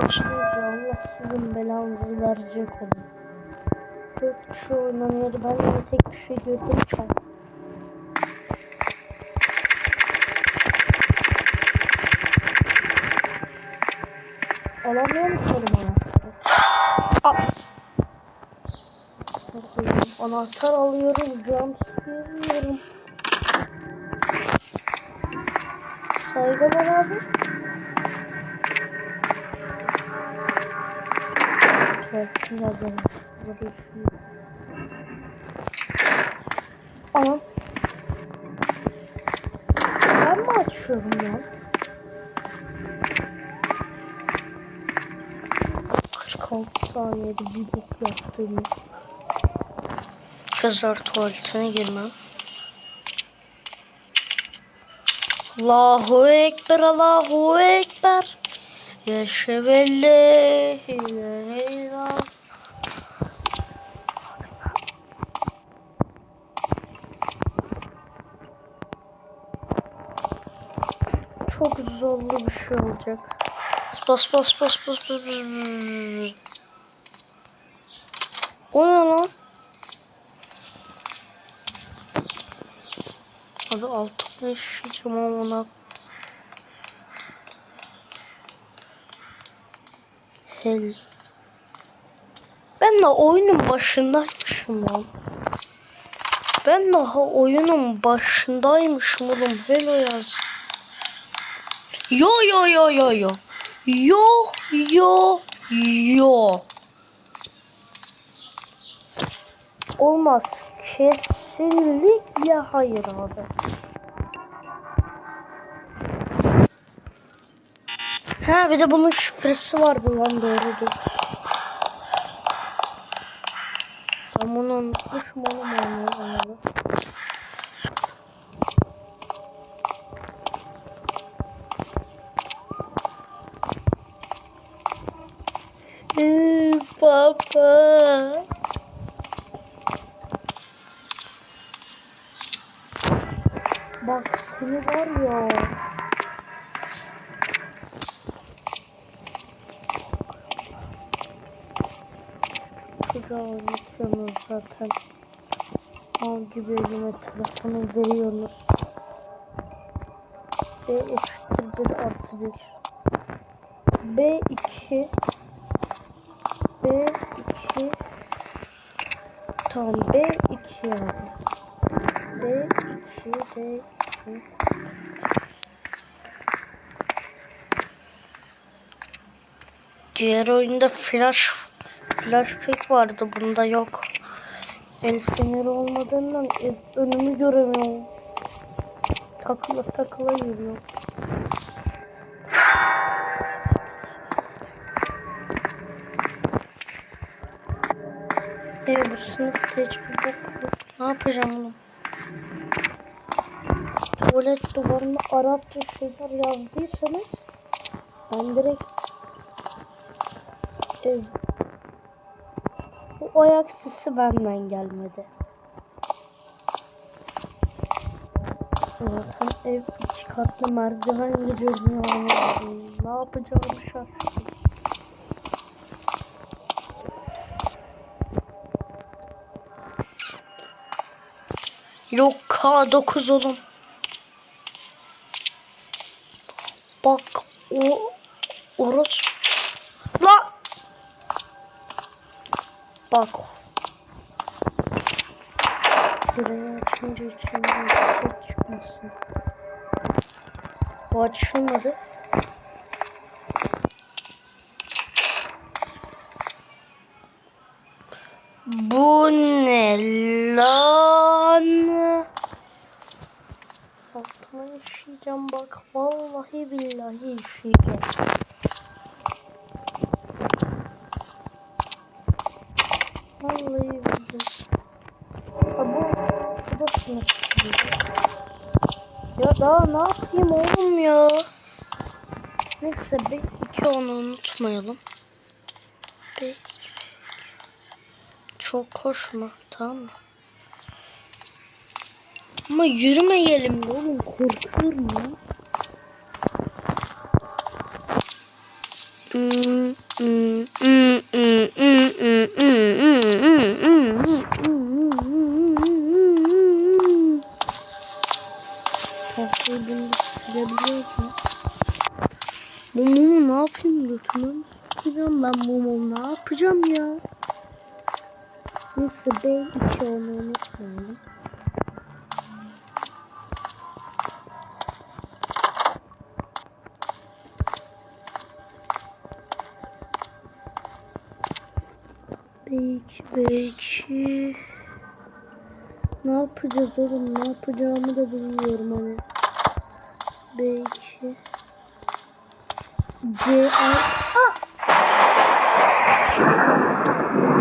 geçince Allah sizin belanızı verecek onu. Dört kişi oynanıyordu. Ben de tek bir şey gördüm sen. Alamıyor musun? Al. Anahtar alıyorum. Cam siliyorum. Saygılar abi. Yazarım. Burayı şu. Anam. Ben mi açıyorum ya? 46 saniyede bir bok yaptığımı. Kızlar tuvaletine girmem. Allahu Ekber, Allahu Ekber. Yaşa belli. Çok zorlu bir şey olacak. Bas bas bas bas bas bas. O ne lan? Abi altıma yaşayacağım ama ona. Hel. Ben de oyunun başındaymışım lan. Ben daha oyunun başındaymışım oğlum. Hello yaz. Yo yo yo yo yo. Yo yo yo. Olmaz. Kesinlikle hayır abi. Ha bir de bunun şifresi vardı lan doğrudur. Ben bunu unutmuşum onu mu oynayalım abi. Ee. Bak seni var ya. Çocuğa oynatıyorsunuz zaten. Al gibi elime telefonu veriyorsunuz. B eşittir 1 artı 1. B2 B2 Tamam B2 abi. B2 B2 Diğer oyunda flash flash pick vardı bunda yok. El feneri olmadığından e- önümü göremiyorum. Takıla takıla yürüyor. E bu sınıfta hiçbir bok yok. Ne yapacağım bunu? Tuvalet duvarına Arapça şeyler yazdıysanız ben direkt ev bu ayak sesi benden gelmedi. Zaten ev iki katlı merdiven ya. Ne yapacağımı şaşırdım. Yok K9 oğlum. Bak o orası. Bak. Burayı açınca içinden bir şey çıkmasın. Bu açılmadı. Bu ne lan? Altıma yaşayacağım bak. Vallahi billahi yaşayacağım. Ya ne yapayım oğlum ya? Neyse bir iki onu unutmayalım. Bir iki çok koşma tamam mı? Ama yürümeyelim oğlum korkuyorum ya. Tahtayı bunu silebiliyor mu? Bu ne yapayım mi sokacağım ben mumu ne yapacağım ya? Neyse B2 onu unutmayalım. B2 B2 Ne yapacağız oğlum ne yapacağımı da bilmiyorum hani. B2 C!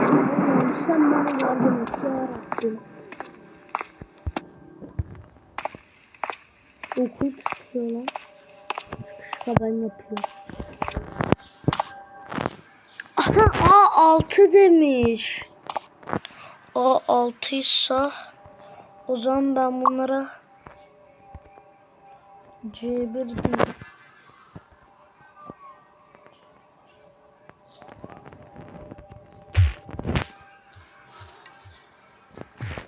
Allah'ım sen bana yardım et yarabbim. Okul tutuyor lan. Çıkışta ben yapıyorum. Aha A6 demiş. A6 ise o zaman ben bunlara C1 diyeyim.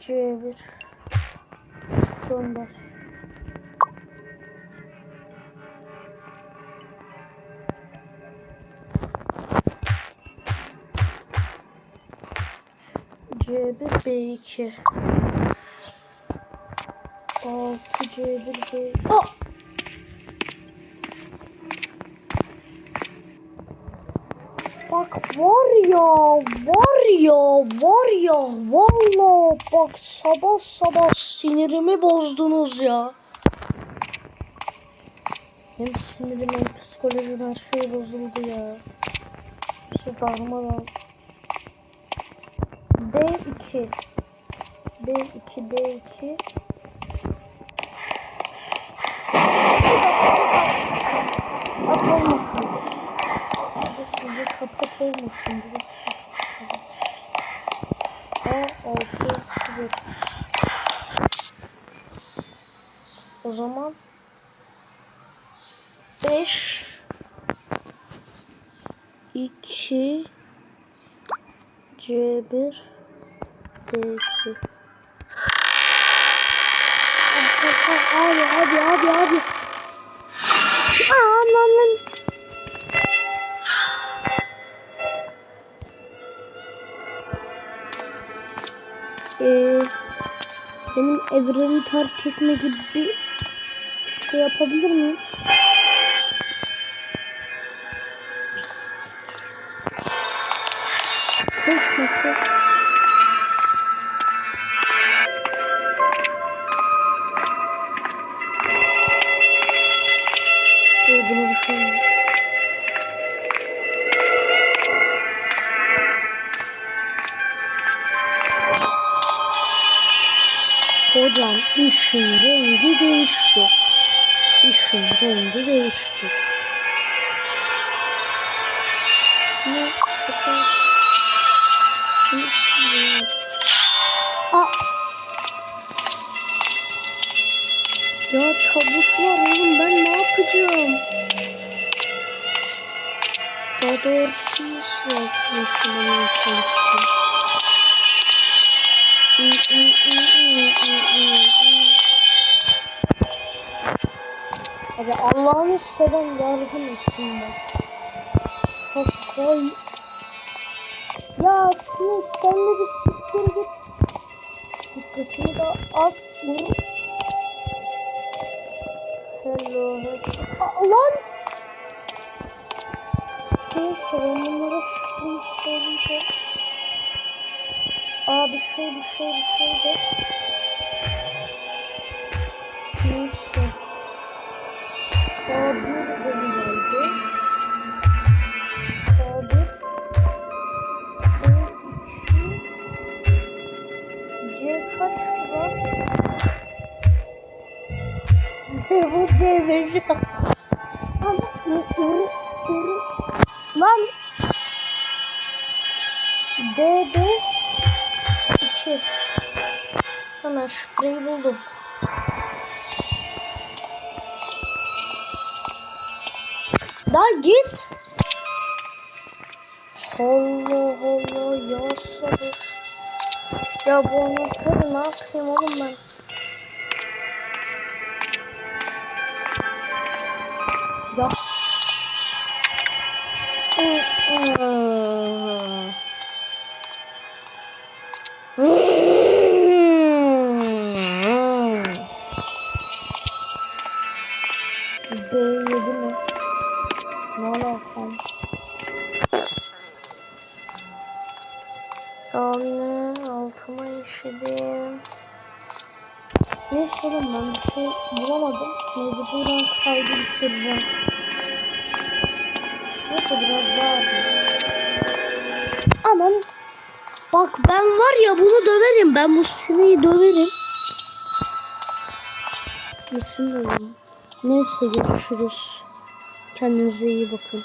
C1 gönder. C1 B2 6 C1 B Aa! Bak var ya var ya var ya valla bak sabah sabah sinirimi bozdunuz ya. Hem sinirim hem psikolojim her şey bozuldu ya. Şu darmadan. D2 D2 D2 At olmasın. Bu size kapak olmasın. A altı sıfır. O zaman 5 2 C1 D2 Abi abi abi abi Aman lan Ee, benim evreni terk etme gibi bir şey yapabilir miyim? Koş. Ee, Hocam işin rengi değişti. İşin rengi değişti. Ne az. Nasıl ya? Aa! Ya tabut var oğlum ben ne yapacağım? Daha doğrusu nasıl yapmaya çalıştım? Abi Allah'ını seven yardım etsin bak. Kafayı... Ya sen, sen de bir siktir git. Dikkatini de at. Hello. lan! Neyse ben bunlara şunu söyleyeceğim. Abi şöyle şöyle şöyle. Neyse. Daha bir bölüm geldi. Daha bir. B2. C kaçtı lan? Ne bu C5? Lan uru uru. Lan. D'de 2. Hemen şifreyi buldum. Daha git. Allah Allah ya sabır. Ya bu anahtarı ne yapayım oğlum ben? Ya. B7 mi? Ne? Anne altıma işedim. Ne sorun ben bir şey bulamadım. Mecburen kaydı bitireceğim. Neyse biraz daha. Aman. Bak ben var ya bunu döverim. Ben bu sineği döverim. Nesini döverim? Neyse görüşürüz. Kendinize iyi bakın.